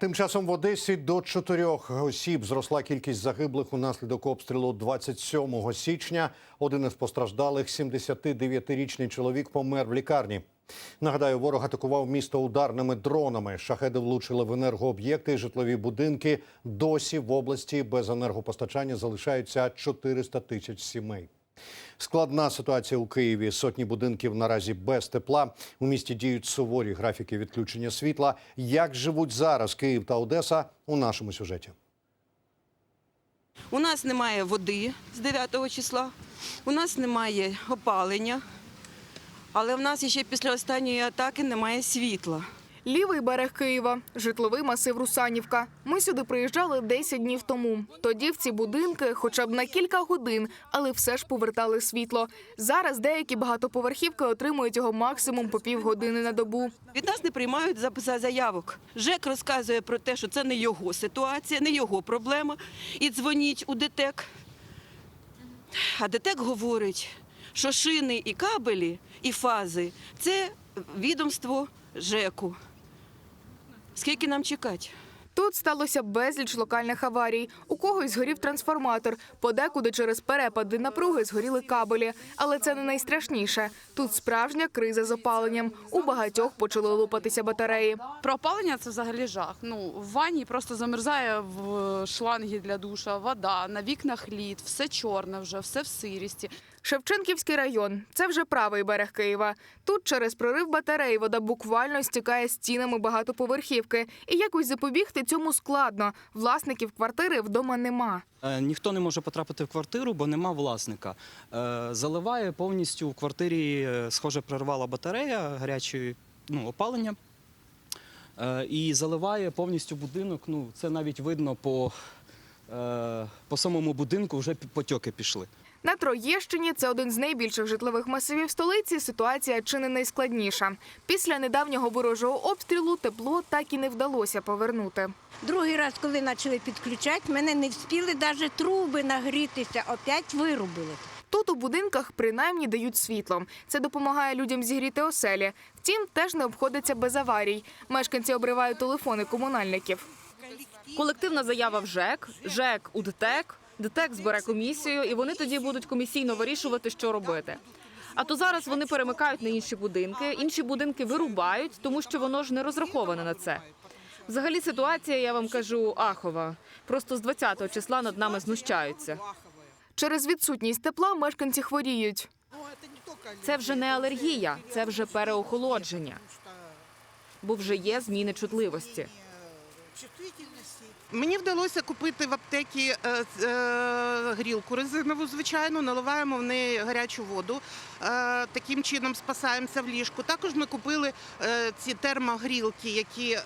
Тим часом в Одесі до чотирьох осіб зросла кількість загиблих унаслідок обстрілу 27 січня. Один із постраждалих, 79-річний чоловік, помер в лікарні. Нагадаю, ворог атакував місто ударними дронами. Шахеди влучили в енергооб'єкти і житлові будинки. Досі в області без енергопостачання залишаються 400 тисяч сімей. Складна ситуація у Києві. Сотні будинків наразі без тепла. У місті діють суворі графіки відключення світла. Як живуть зараз Київ та Одеса у нашому сюжеті? У нас немає води з 9 числа, у нас немає опалення, але в нас ще після останньої атаки немає світла. Лівий берег Києва, житловий масив Русанівка. Ми сюди приїжджали 10 днів тому. Тоді в ці будинки, хоча б на кілька годин, але все ж повертали світло. Зараз деякі багатоповерхівки отримують його максимум по півгодини на добу. Від нас не приймають за- за заявок. ЖЕК розказує про те, що це не його ситуація, не його проблема. І дзвоніть у ДТЕК. А ДТЕК говорить, що шини і кабелі, і фази це відомство ЖЕКу. Скільки нам чекати? Тут сталося безліч локальних аварій. У когось згорів трансформатор, подекуди через перепади напруги згоріли кабелі. Але це не найстрашніше. Тут справжня криза з опаленням. У багатьох почали лопатися батареї. Про опалення це взагалі жах. Ну в ванні просто замерзає в шланги для душа, вода, на вікнах лід, все чорне вже, все в сирісті. Шевченківський район це вже правий берег Києва. Тут через прорив батареї вода буквально стікає стінами багатоповерхівки. І якось запобігти цьому складно. Власників квартири вдома нема. Е, Ніхто не може потрапити в квартиру, бо нема власника. Е, Заливає повністю в квартирі, е, схоже, прорвала батарея гарячої ну, опалення. І заливає повністю будинок. Ну, це навіть видно по, по самому будинку, вже потьоки пішли. На Троєщині це один з найбільших житлових масивів столиці. Ситуація чи не найскладніша. Після недавнього ворожого обстрілу тепло так і не вдалося повернути. Другий раз, коли почали підключати, мене не встигли навіть труби нагрітися, опять вирубили. Тут у будинках принаймні дають світло. Це допомагає людям зігріти оселі. Втім, теж не обходиться без аварій. Мешканці обривають телефони комунальників. Колективна заява в ЖЕК, ЖЕК у ДТЕК, збере комісію, і вони тоді будуть комісійно вирішувати, що робити. А то зараз вони перемикають на інші будинки, інші будинки вирубають, тому що воно ж не розраховане на це. Взагалі ситуація, я вам кажу, ахова. Просто з 20-го числа над нами знущаються. Через відсутність тепла мешканці хворіють. Це вже не алергія, це вже переохолодження. Бо вже є зміни чутливості. Мені вдалося купити в аптекі е, е, грілку резинову, звичайно, наливаємо в неї гарячу воду. Е, таким чином спасаємося в ліжку. Також ми купили ці термогрілки, які,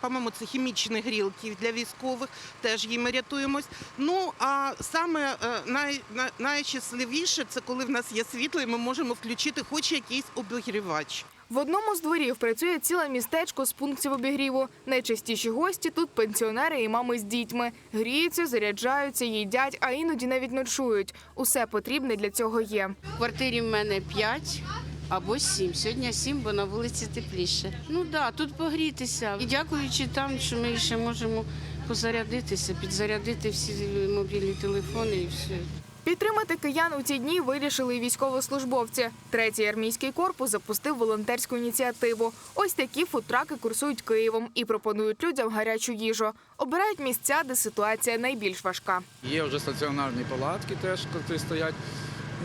по-моєму, це хімічні грілки для військових, теж їм рятуємось. Ну а саме най, най, найщасливіше це коли в нас є світло, і ми можемо включити хоч якийсь обігрівач. В одному з дворів працює ціле містечко з пунктів обігріву. Найчастіші гості тут пенсіонери і мами з дітьми. Гріються, заряджаються, їдять, а іноді навіть ночують. Усе потрібне для цього є. В квартирі в мене 5 або 7. Сьогодні 7, бо на вулиці тепліше. Ну да, тут погрітися. І дякуючи там, що ми ще можемо позарядитися, підзарядити всі мобільні телефони і все. Підтримати киян у ці дні вирішили і військовослужбовці. Третій армійський корпус запустив волонтерську ініціативу. Ось такі фудтраки курсують Києвом і пропонують людям гарячу їжу. Обирають місця, де ситуація найбільш важка. Є вже стаціонарні палатки теж, котрі стоять.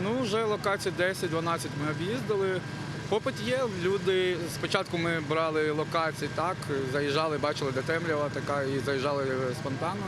Ну, вже локацій 10-12 ми об'їздили. Попит є. Люди спочатку ми брали локації, так, заїжджали, бачили, де темрява така, і заїжджали спонтанно.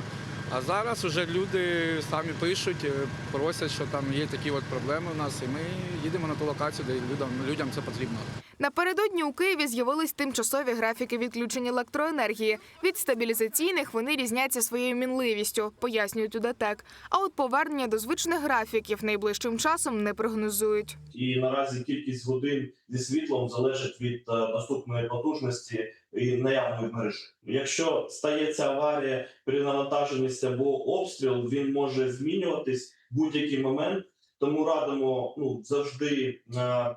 А зараз вже люди самі пишуть, е, просять, що там є такі от проблеми у нас, і ми їдемо на ту локацію, де людям, людям це потрібно. Напередодні у Києві з'явились тимчасові графіки відключення електроенергії. Від стабілізаційних вони різняться своєю мінливістю, пояснюють у ДТЕК. А от повернення до звичних графіків найближчим часом не прогнозують. і наразі кількість годин зі світлом залежить від е, доступної потужності і наявної мережі. Якщо стається аварія при навантаженості або обстріл, він може змінюватись в будь-який момент. Тому радимо ну завжди е,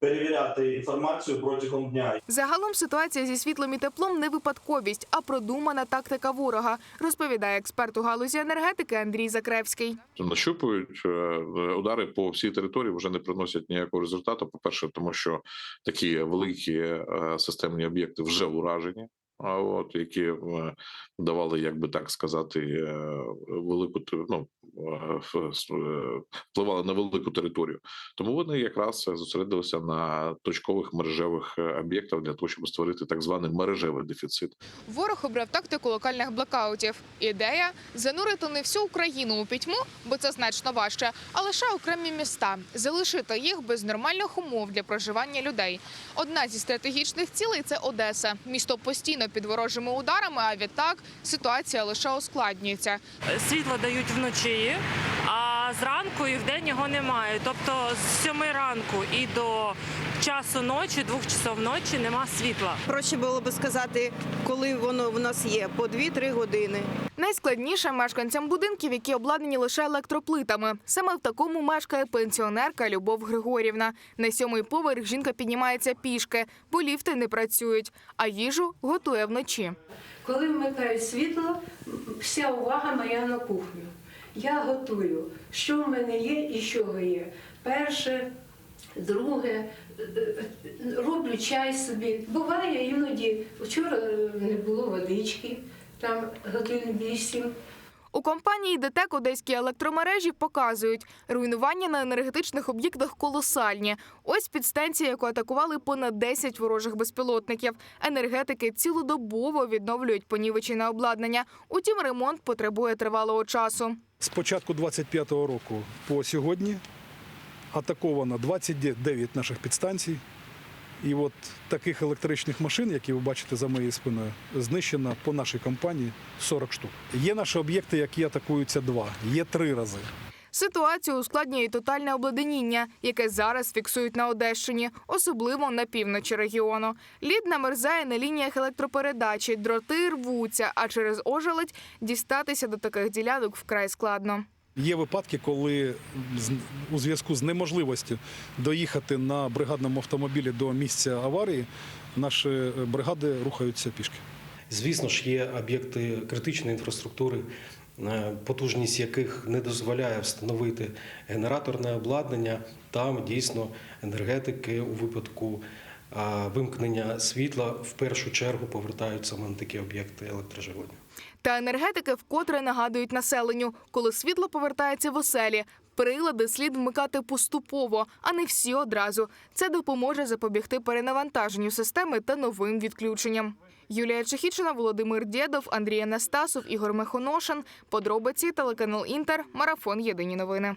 перевіряти інформацію протягом дня. Загалом ситуація зі світлом і теплом не випадковість, а продумана тактика ворога, розповідає експерт у галузі енергетики Андрій Закревський. нащупують е, удари по всій території вже не приносять ніякого результату. По перше, тому що такі великі е, системні об'єкти вже уражені. От які е, давали, як би так сказати, е, велику ну, е, впливали на велику територію. Тому вони якраз зосередилися на точкових мережевих об'єктах для того, щоб створити так званий мережевий дефіцит. Ворог обрав тактику локальних блокаутів. Ідея занурити не всю Україну у пітьму, бо це значно важче, а лише окремі міста, залишити їх без нормальних умов для проживання людей. Одна зі стратегічних цілей це Одеса. Місто постійно під ворожими ударами. А відтак ситуація лише ускладнюється. світло дають вночі, а зранку і вдень його немає. Тобто з 7 ранку і до часу ночі, двох часов ночі, нема світла. Проще було би сказати, коли воно в нас є, по 2-3 години. Найскладніше мешканцям будинків, які обладнані лише електроплитами. Саме в такому мешкає пенсіонерка Любов Григорівна. На сьомий поверх жінка піднімається пішки, бо ліфти не працюють, а їжу готує вночі. Коли вмикають світло, вся увага моя на кухню. Я готую, що в мене є і що є. Перше, друге, е, роблю чай собі. Буває іноді, вчора е, не було водички, там годин вісім. У компанії ДТЕК Одеські електромережі показують, руйнування на енергетичних об'єктах колосальні. Ось підстанція, яку атакували понад 10 ворожих безпілотників. Енергетики цілодобово відновлюють понівечене обладнання. Утім, ремонт потребує тривалого часу. З початку 25-го року по сьогодні атаковано 29 наших підстанцій. І от таких електричних машин, які ви бачите за моєю спиною, знищено по нашій компанії 40 штук. Є наші об'єкти, які атакуються два, є три рази. Ситуацію ускладнює тотальне обледеніння, яке зараз фіксують на Одещині, особливо на півночі регіону. Лід намерзає на лініях електропередачі, дроти рвуться, а через ожеледь дістатися до таких ділянок вкрай складно. Є випадки, коли з- у зв'язку з неможливістю доїхати на бригадному автомобілі до місця аварії, наші е, бригади рухаються пішки. Звісно ж, є об'єкти критичної інфраструктури, потужність яких не дозволяє встановити генераторне обладнання. Там дійсно енергетики у випадку вимкнення світла в першу чергу повертають саме на такі об'єкти електроживлення. Та енергетики вкотре нагадують населенню, коли світло повертається в оселі. Прилади слід вмикати поступово, а не всі одразу. Це допоможе запобігти перенавантаженню системи та новим відключенням. Юлія Чехічина, Володимир Дєдов, Андрій Анастасов, Ігор Мехоношин. Подробиці телеканал Інтер. Марафон. Єдині новини.